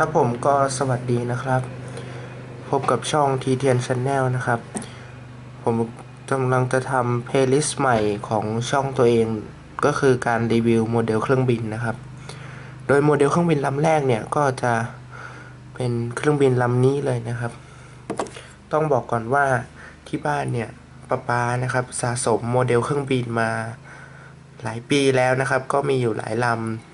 ครับผมก็สวัสดีนะครับ พบกับช่องทีเทียนช n แนลนะครับ ผมกำลังจะทำเพลย์ลิสต์ใหม่ของช่องตัวเองก็คือการรีวิวโมเดลเครื่องบินนะครับ โดยโมเดลเครื่องบินลำแรกเนี่ยก็จะเป็นเครื่องบินลำนี้เลยนะครับ ต้องบอกก่อนว่าที่บ้านเนี่ยป้าปานะครับสะสมโมเดลเครื่องบินมาหลายปีแล้วนะครับ ก็มีอยู่หลายล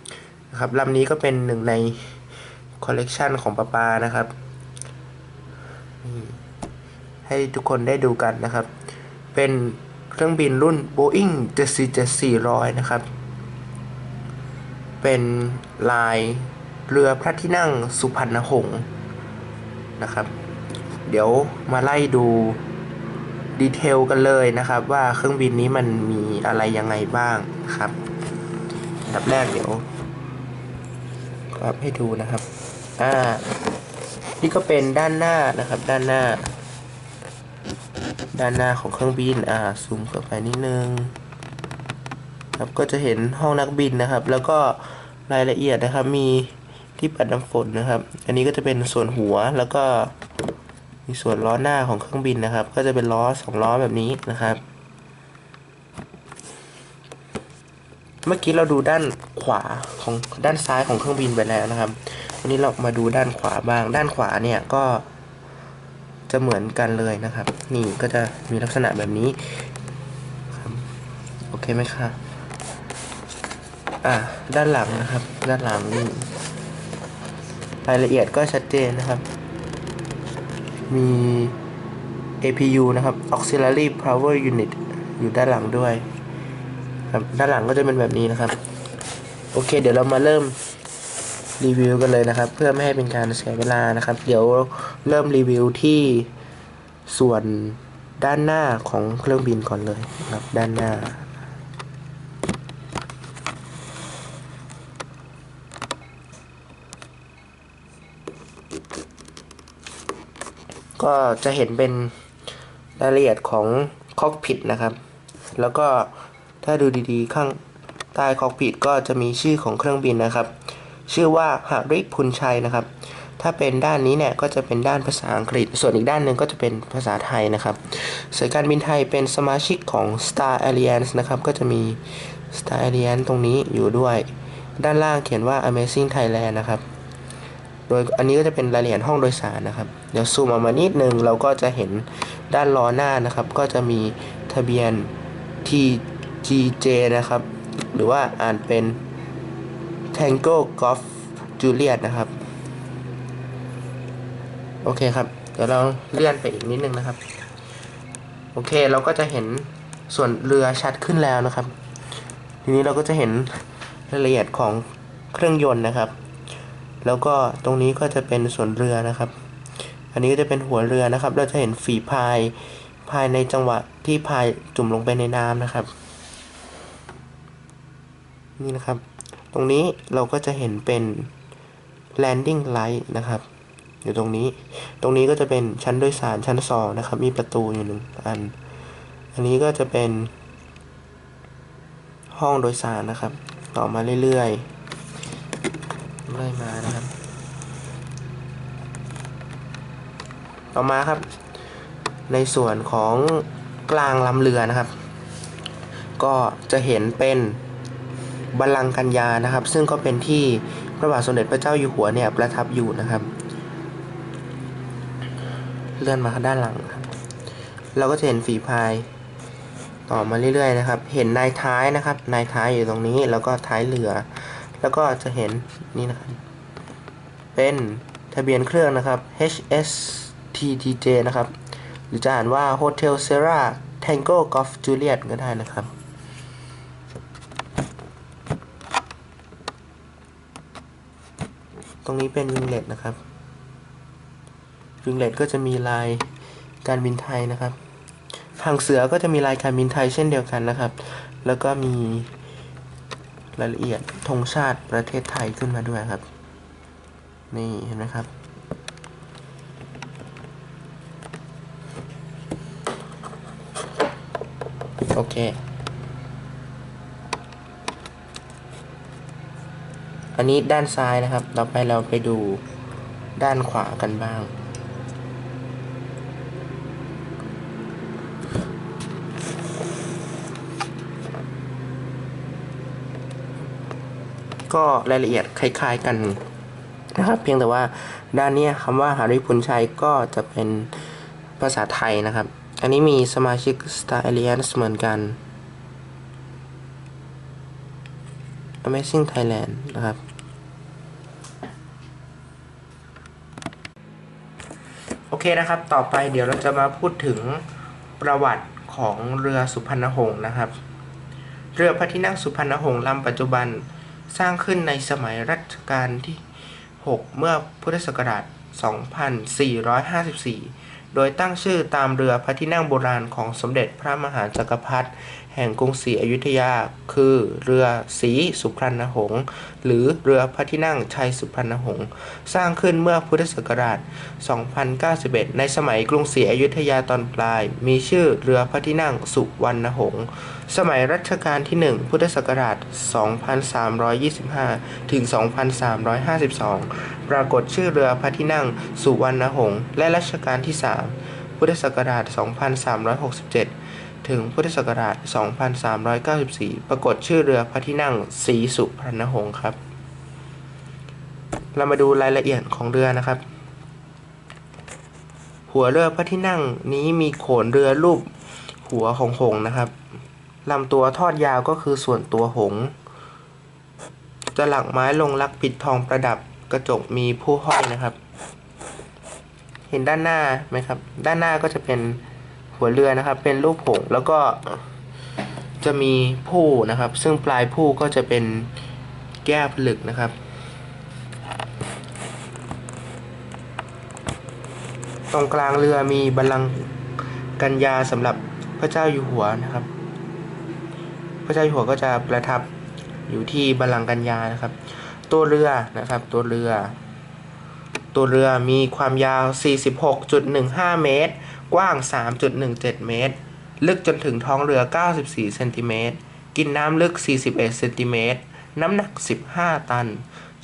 ำนะครับลำนี้ก็เป็นหนึ่งใน คอลเลกชันของปาปานะครับ ให้ทุกคนได้ดูกันนะครับ เป็นเครื่องบินรุ่น Boeing 747-400 นะครับ เป็นลายเรือพระที่นั่งสุพรรณหงษ์นะครับ เดี๋ยวมาไล่ดูดีเทลกันเลยนะครับ ว่าเครื่องบินนี้มันมีอะไรยังไงบ้างครับอันดับแรกเดี๋ยวครับให้ดูนะครับ อ่า นี่ก็เป็นด้านหน้านะครับ ด้านหน้า ด้านหน้าของเครื่องบิน อ่า ซูมเข้าไปนิดนึง ครับก็จะเห็นห้องนักบินนะครับ แล้วก็รายละเอียดนะครับ มีที่ปัดน้ำฝนนะครับ อันนี้ก็จะเป็นส่วนหัวแล้วก็มีส่วนล้อหน้าของเครื่องบินนะครับ ก็จะเป็นล้อสองล้อแบบนี้นะครับ เมื่อกี้เราดูด้านขวาของด้านซ้ายของเครื่องบินไปแล้วนะครับ วันนี้เรามาดูด้านขวาบ้าง ด้านขวาเนี่ยก็จะเหมือนกันเลยนะครับ นี่ก็จะมีลักษณะแบบนี้โอเคไหมครับอ่าด้านหลังนะครับ ด้านหลังนี่รายละเอียดก็ชัดเจนนะครับ มี APU นะครับ Auxiliary Power Unit อยู่ด้านหลังด้วยครับด้านหลังก็จะเป็นแบบนี้นะครับ โอเค เดี๋ยวเรามาเริ่ม รีวิวกันเลยนะครับ เพื่อไม่ให้เป็นการเสียเวลานะครับ เดี๋ยวเริ่มรีวิวที่ส่วนด้านหน้าของเครื่องบินก่อนเลยครับด้านหน้าก็จะเห็นเป็นรายละเอียดของคอกพิทนะครับ แล้วก็ถ้าดูดีๆ ข้างใต้คอกพิทก็จะมีชื่อของเครื่องบินนะครับ ชื่อว่าหาริพุนชัยนะครับ ถ้าเป็นด้านนี้เนี่ยก็จะเป็นด้านภาษาอังกฤษ ส่วนอีกด้านหนึ่งก็จะเป็นภาษาไทยนะครับสายการบินไทยเป็นสมาชิกของ Star Alliance นะครับก็จะมี Star Alliance ตรงนี้อยู่ด้วย ด้านล่างเขียนว่า Amazing Thailand นะครับโดยอันนี้ก็จะเป็นรายละเอียดห้องโดยสารนะครับ เดี๋ยวซูมออกมานิดนึงเราก็จะเห็นด้านล้อหน้านะครับ ก็จะมีทะเบียน TGJ นะครับ หรือว่าอ่านเป็น Tango Golf Juliet นะครับ โอเคครับ เดี๋ยวเราเลื่อนไปอีกนิดนึงนะครับ โอเคเราก็จะเห็นส่วนเรือชัดขึ้นแล้วนะครับ ทีนี้เราก็จะเห็นรายละเอียดของเครื่องยนต์นะครับ แล้วก็ตรงนี้ก็จะเป็นส่วนเรือนะครับ อันนี้ก็จะเป็นหัวเรือนะครับ เราจะเห็นฝีพายภายในจังหวะที่พายจุ่มลงไปในน้ำนะครับ นี่นะครับ ตรงนี้เราก็จะเห็นเป็น landing light นะครับ อยู่ตรงนี้ ตรงนี้ก็จะเป็นชั้นโดยสารชั้นสองนะครับ มีประตูอยู่หนึ่งอัน อันนี้ก็จะเป็นห้องโดยสารนะครับ ต่อมาเรื่อยๆเรื่อยมานะครับ ต่อมาครับ ในส่วนของกลางลำเรือนะครับ ก็จะเห็นเป็น บัลลังก์กัญญานะครับ ซึ่งก็เป็นที่พระบาทสมเด็จพระเจ้าอยู่หัวเนี่ยประทับอยู่นะครับ เลื่อนมาด้านหลังครับ เราก็จะเห็นฝีพาย ต่อมาเรื่อยๆนะครับ เห็นนายท้ายนะครับ นายท้ายอยู่ตรงนี้แล้วก็ท้ายเรือ แล้วก็จะเห็นนี่นะครับ เป็นทะเบียนเครื่องนะครับ HSTTJ นะครับ หรือจะอ่านว่า Hotel Sierra Tango Golf Juliet ก็ได้นะครับ รงนี้เป็นวิงเล็ตนะครับวิงเล็ตก็จะมีลายการบินไทยนะครับหางเสือก็จะมีลายการบินไทยเช่นเดียวกันนะครับ แล้วก็มีรายละเอียดธงชาติประเทศไทยขึ้นมาด้วยครับ นี่เห็นไหมครับ โอเค อันนี้ด้านซ้ายนะครับ ต่อไปเราไปดูด้านขวากันบ้าง ก็รายละเอียดคล้ายๆกันนะครับ เพียงแต่ว่าด้านนี้คำว่าหาริพุนชัยก็จะเป็นภาษาไทยนะครับ อันนี้มีสมาชิก Star Alliance เหมือนกัน Amazing Thailand นะครับ โอเคนะครับ ต่อไปเดี๋ยวเราจะมาพูดถึงประวัติของเรือสุพรรณหงษ์นะครับ เรือพระที่นั่งสุพรรณหงษ์ลำปัจจุบันสร้างขึ้นในสมัยรัชกาลที่ 6 เมื่อพุทธศักราช 2454 โดยตั้งชื่อตามเรือพระที่นั่งโบราณของสมเด็จพระมหาจักรพรรดิ แห่งกรุงศรีอยุธยา คือเรือศรีสุพรรณหงษ์หรือเรือพระที่นั่งชัยสุพรรณหงษ์สร้างขึ้นเมื่อพุทธศักราช 2091 ในสมัยกรุงศรีอยุธยาตอนปลาย มีชื่อเรือพระที่นั่งสุวรรณหงษ์สมัยรัชกาลที่ 1 พุทธศักราช 2325 ถึง 2352 ปรากฏชื่อเรือพระที่นั่งสุวรรณหงษ์และรัชกาลที่ 3 พุทธศักราช 2367 ถึงพุทธศักราช 2394 ปรากฏชื่อเรือพระที่นั่งศรีสุพรรณหงษ์ครับ เรามาดูรายละเอียดของเรือนะครับ หัวเรือพระที่นั่งนี้มีโขนเรือรูปหัวของหงส์นะครับลำตัวทอดยาวก็คือส่วนตัวหงส์จะหลักไม้ลงลักปิดทองประดับกระจกมีผู้ห้อยนะครับ เห็นด้านหน้าไหมครับ ด้านหน้าก็จะเป็น หัวเรือนะครับ เป็นรูปหงแล้วก็จะมีผู้นะครับ ซึ่งปลายผู้ก็จะเป็นแก้วผลึกนะครับ ตรงกลางเรือมีบัลลังก์กัญญาสำหรับพระเจ้าอยู่หัวนะครับ พระเจ้าอยู่หัวก็จะประทับอยู่ที่บัลลังก์กัญญานะครับ ตัวเรือนะครับ ตัวเรือ ตัวเรือมีความยาว 46.15 เมตร กว้าง 3.17 เมตร ลึกจนถึงท้องเรือ 94 เซนติเมตร กินน้ำลึก 41 เซนติเมตร น้ำหนัก 15 ตัน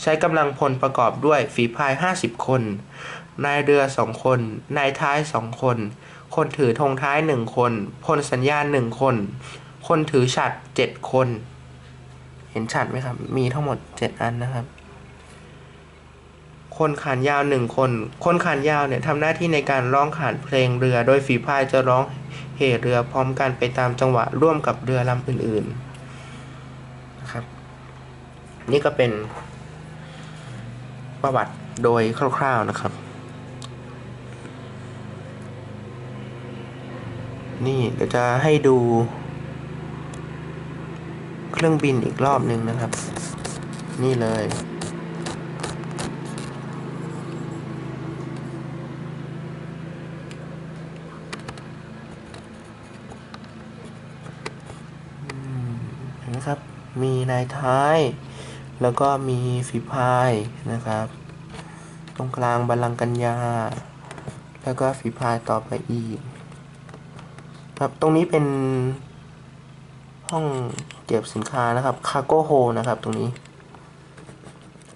ใช้กำลังพลประกอบด้วยฝีพาย 50 คน นายเรือ 2 คน นายท้าย 2 คน คนถือธงท้าย 1 คน พลสัญญาณ 1 คน คนถือฉัด 7 คน เห็นฉัดไหมครับ มีทั้งหมด 7 อันนะครับ คนขานยาวหนึ่งคน คนขานยาวเนี่ยทำหน้าที่ในการร้องขานเพลงเรือ โดยฝีพายจะร้องเห่เรือพร้อมกันไปตามจังหวะร่วมกับเรือลำอื่นๆนะครับนี่ก็เป็นประวัติโดยคร่าวๆนะครับ นี่เดี๋ยวจะให้ดู เครื่องบินอีกรอบหนึ่งนะครับ นี่เลย นะครับ มีนายท้าย แล้วก็มีฝีพายนะครับ ตรงกลางบัลลังก์กัญญา แล้วก็ฝีพายต่อไปอีก ครับตรงนี้เป็นห้องเก็บสินค้านะครับคาร์โกโฮนะครับตรงนี้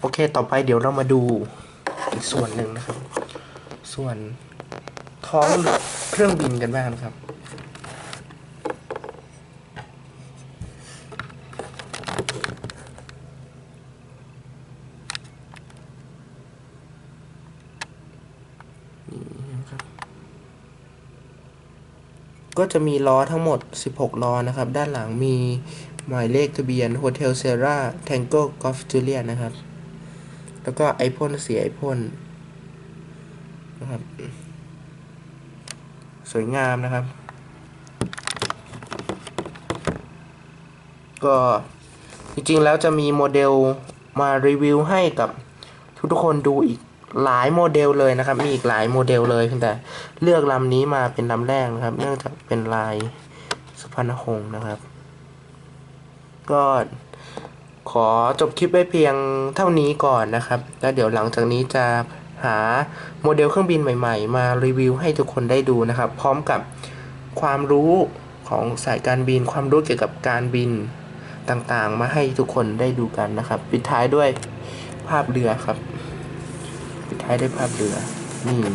โอเคต่อไปเดี๋ยวเรามาดูอีกส่วนหนึ่งนะครับ ส่วนท้องเครื่องบินกันบ้างนะครับ ก็จะมีล้อทั้งหมด 16 ล้อนะครับ ด้านหลังมีหมายเลขทะเบียน Hotel Sierra Tango Golf Juliet นะครับ แล้วก็ไอพ่นสีไอพ่นนะครับ สวยงามนะครับ ก็จริงๆแล้วจะมีโมเดลมารีวิวให้กับทุกๆคนดูอีก หลายโมเดลเลยนะครับ มีอีกหลายโมเดลเลยเพียงแต่เลือกลำนี้มาเป็นลำแรกนะครับ เนื่องจากเป็นลายสุพรรณหงษ์นะครับ ก็ขอจบคลิปไว้เพียงเท่านี้ก่อนนะครับ แล้วเดี๋ยวหลังจากนี้จะหาโมเดลเครื่องบินใหม่ ๆ มารีวิวให้ทุกคนได้ดูนะครับ พร้อมกับความรู้ของสายการบิน ความรู้เกี่ยวกับการบินต่างๆ มาให้ทุกคนได้ดูกันนะครับ ปิดท้ายด้วยภาพเรือครับ ปิดท้ายด้วยภาพเรือ อืม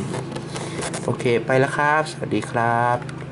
โอเค ไปแล้วครับ สวัสดีครับ